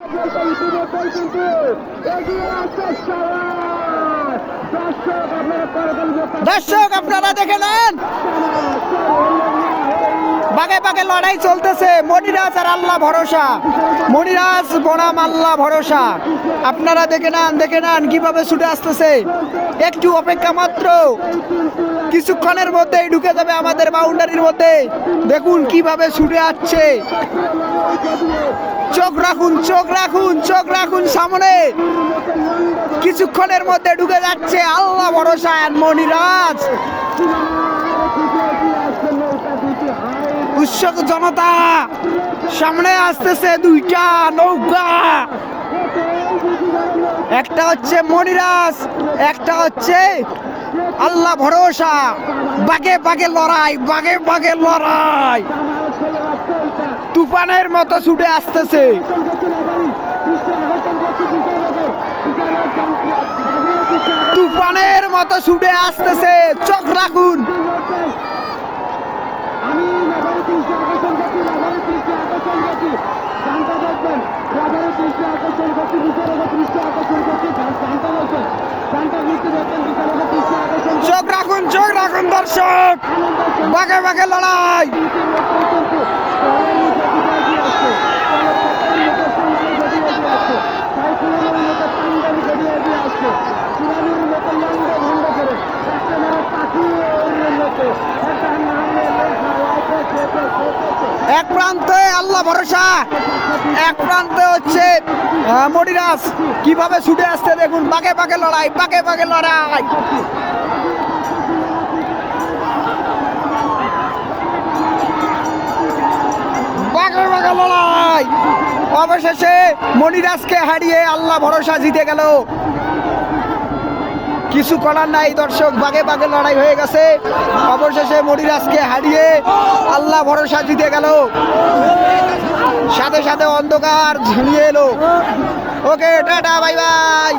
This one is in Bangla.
ইতিমধ্যেই কিন্তু দর্শক, আপনারা দেখে নেন। বাগে বাগে লড়াই চলতেছে। মনিরাজ আর আল্লাহ ভরসা। মনিরাজ, বনাম, আল্লাহ ভরসা। আপনারা দেখে নেন দেখে নেন কীভাবে ছুটে আসতেছে। একটু অপেক্ষা মাত্র। কিছুক্ষণের মধ্যেই ঢুকে যাবে আমাদের বাউন্ডারির মধ্যে। দেখুন কীভাবে ছুটে আসছে। চোখ রাখুন চোখ রাখুন চোখ রাখুন সামনে। কিছুক্ষণের মধ্যে ঢুকে যাচ্ছে আল্লাহ ভরসা মনিরাজ উৎসক জনতা, সামনে আসতেছে দুইটা নৌকা। একটা হচ্ছে মনিরাজ একটা হচ্ছে আল্লাহ ভরসা। বাগে বাগে লড়াই, বাগে বাগে লড়াই। তুফানের মতো ছুটে আসতেছে। তুফানের মতো ছুটে আসতেছে। চোখ রাখুন। বাগে বাগে লড়াই। এক প্রান্তে আল্লাহ ভরসা, এক প্রান্তে হচ্ছে মরিরাস কীভাবে ছুটে আসছে দেখুন বাগে বাগে লড়াই বাগে বাগে লড়াই। অবশেষে মনিরাজকে হারিয়ে আল্লাহ ভরসা জিতে গেল। কিছু করার নাই দর্শক, বাগে বাগে লড়াই হয়ে গেছে। অবশেষে মনিরাজকে হারিয়ে আল্লাহ ভরসা জিতে গেল। সাথে সাথে অন্ধকার ঝুলিয়ে এলো। Okay, tata, bye bye.